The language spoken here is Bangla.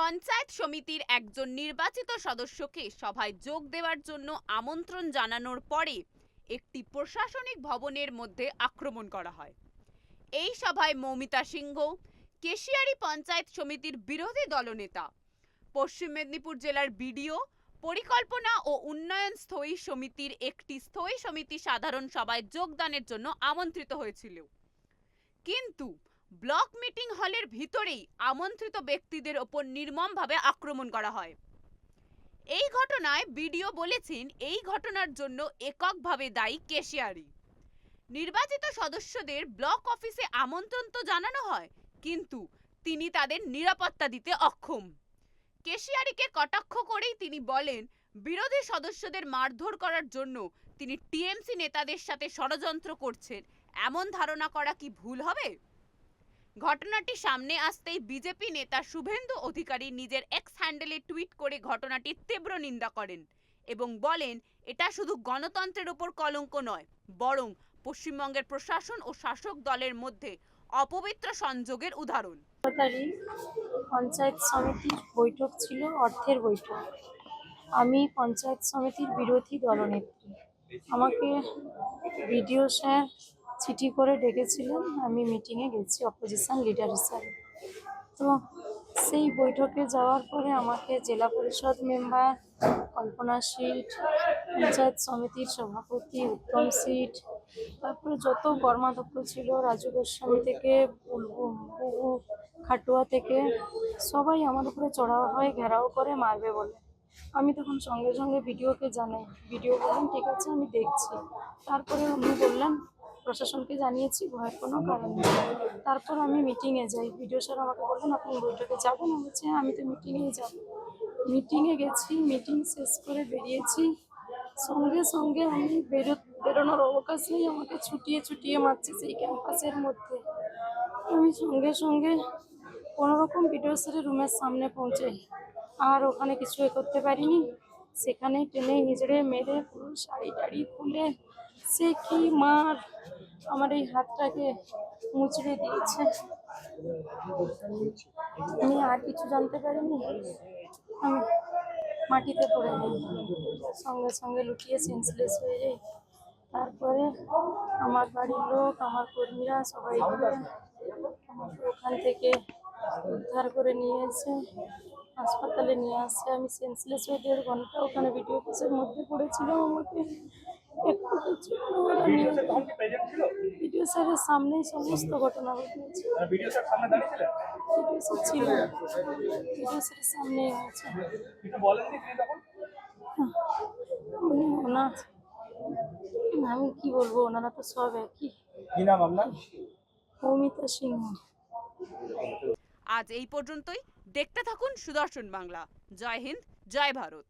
পঞ্চায়েত সমিতির একজন নির্বাচিত সদস্যকে সভায় যোগ দেওয়ার জন্য আমন্ত্রণ জানানোর পরে একটি প্রশাসনিক ভবনের মধ্যে আক্রমণ করা হয়। এই সভায় মৌমিতা সিংহ, কেশিয়ারি পঞ্চায়েত সমিতির বিরোধী দলনেতা, পশ্চিম মেদিনীপুর জেলার বিডিও, পরিকল্পনা ও উন্নয়ন স্থয়ী সমিতির একটি স্থয়ী সমিতি সাধারণ সভায় যোগদানের জন্য আমন্ত্রিত হয়েছিল। কিন্তু ব্লক মিটিং হলের ভিতরেই আমন্ত্রিত ব্যক্তিদের ওপর নির্মমভাবে আক্রমণ করা হয়। এই ঘটনায় বিডিও বলেছেন, এই ঘটনার জন্য এককভাবে দায়ী কেশিয়ারি। নির্বাচিত সদস্যদের ব্লক অফিসে আমন্ত্রণ তো জানানো হয়, কিন্তু তিনি তাদের নিরাপত্তা দিতে অক্ষম। কেশিয়ারিকে কটাক্ষ করেই তিনি বলেন, বিরোধী সদস্যদের মারধর করার জন্য তিনি টিএমসি নেতাদের সাথে ষড়যন্ত্র করছেন। এমন ধারণা করা কি ভুল হবে? ঘটনাটি সামনে আসতেই বিজেপি নেতা শুভেন্দু অধিকারী নিজের এক্স হ্যান্ডেলে টুইট করে ঘটনাটির তীব্র নিন্দা করেন এবং বলেন, এটা শুধু গণতন্ত্রের ওপর কলঙ্ক নয়, বরং পশ্চিমবঙ্গের প্রশাসন ও শাসক দলের মধ্যে অপবিত্র সংযোগের উদাহরণ। পঞ্চায়েত সমিতির বৈঠক ছিল, অর্থের বৈঠক। আমি পঞ্চায়েত সমিতির বিরোধী দলনেত্রী। আমাকে বিডিও স্যার চিঠি করে ডেকেছিলেন। আমি মিটিংয়ে গেছি অপোজিশন লিডার হিসাবে। তো সেই বৈঠকে যাওয়ার পরে আমাকে জেলা পরিষদ মেম্বার কল্পনা সিট পঞ্চায়েত সমিতির সভাপতি, উত্তম সিট তারপরে যত কর্মাধ্যক্ষ ছিল, রাজু গোস্বামী থেকে বুবু খাটুয়া থেকে, সবাই আমার উপরে চড়াও হয় ঘেরাও করে মারবে বলে। আমি তখন সঙ্গে সঙ্গে ভিডিওকে জানাই, ভিডিও বললেন ঠিক আছে, আমি দেখছি। তারপরে উনি বললেন প্রশাসনকে জানিয়েছি ভয়ের কোনো কারণ নেই। তারপর আমি মিটিংয়ে যাই। ভিডিও স্যার আমাকে বললেন আপনি বৈঠকে যাবেন? আমি বলছি "হ্যাঁ, আমি তো মিটিংয়েই যাব। মিটিংয়ে গেছি মিটিং শেষ করে বেরিয়েছি। সঙ্গে সঙ্গে আমি বেরো বেরোনোর অবকাশ নেই আমাকে ছুটিয়ে ছুটিয়ে মারছে সেই ক্যাম্পাসের মধ্যে। আমি সঙ্গে সঙ্গে কোনো রকম ভিডিও স্যারের রুমের সামনে পৌঁছাই। আর ওখানে কিছু এ করতে পারিনি। সেখানে টেনে হিজড়ে মেরে পুরো শাড়ি টাড়ি খুলে সে কি মার? আমার এই হাতটাকে মুচড়ে দিয়েছে। আমি আর কিছু জানতে পারিনি। আমি মাটিতে পড়ে যাই সঙ্গে সঙ্গে লুটিয়ে সেন্সলেস হয়ে যাই। তারপরে আমার বাড়ির লোক, আমার কর্মীরা সবাই আমাকে ওখান থেকে উদ্ধার করে নিয়ে এসে হাসপাতালে নিয়ে আসে। আমি সেন্সলেস হয়ে দেড় ঘণ্টা ওখানে ভিডিও অফিসের মধ্যে পড়েছিলাম আমাকে। ভিডিও স্যারের সামনেই সমস্ত ঘটনা ঘটেছে। ভিডিও স্যার সামনে দাঁড়িয়েছিলেন ভিডিও স্যার ছিল ভিডিও স্যারের সামনেই হয়েছে। কিছু বলেননি তিনি তখন? উনি ওনার আমি কি বলব ওনারা তো সব একই। কি নাম আপনার? মৌমিতা সিংহ। আজ এই পর্যন্তই। দেখতে থাকুন সুদর্শন বাংলা। জয় হিন্দ জয় ভারত।